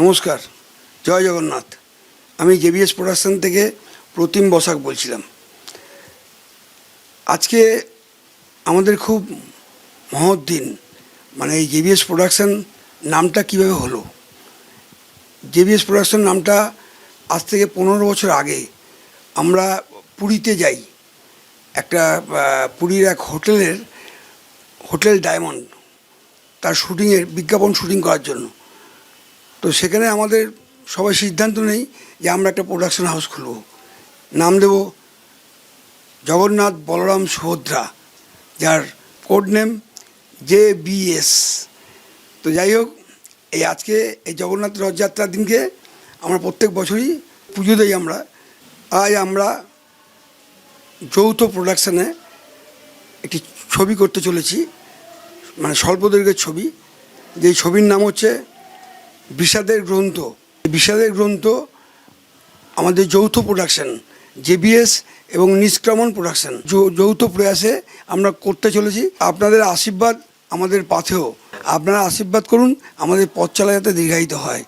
নমস্কার, জয় জগন্নাথ। আমি JBS production থেকে প্রতিম বসাক বলছিলাম। আজকে আমাদের খুব মহৎ দিন মানে এই জেবিএস প্রোডাকশান নামটা কীভাবে হলো? জেবিএস প্রোডাকশান নামটা আজ থেকে পনেরো বছর আগে আমরা পুরীতে যাই। একটা পুরীর এক হোটেলের, হোটেল ডায়মন্ড, তার শুটিংয়ের, বিজ্ঞাপন শুটিং করার জন্য। তো সেখানে আমাদের সবাই সিদ্ধান্ত নেই যে আমরা একটা প্রোডাকশন হাউস খুলব। নাম দেব জগন্নাথ বলরাম সুভদ্রা, যার কোড নেম জে বিএস তো যাই হোক, এই আজকে এই জগন্নাথ রথযাত্রার দিনকে আমরা প্রত্যেক বছরই পুজো দিই আমরা। আজ আমরা যৌথ প্রোডাকশানে একটি ছবি করতে চলেছি মানে স্বল্পদৈর্ঘ্যের ছবি। যে ছবির নাম হচ্ছে বিষাদের গ্রন্থ। বিষাদের গ্রন্থ আমাদের যৌথ প্রোডাকশন জেবিএস এবং নিষ্ক্রমণ প্রোডাকশন যৌথ প্রয়াসে আমরা করতে চলেছি। আপনাদের আশীর্বাদ আমাদের পাথেও আপনারা আশীর্বাদ করুন, আমাদের পথ চলা যাতে দীর্ঘায়িত হয়।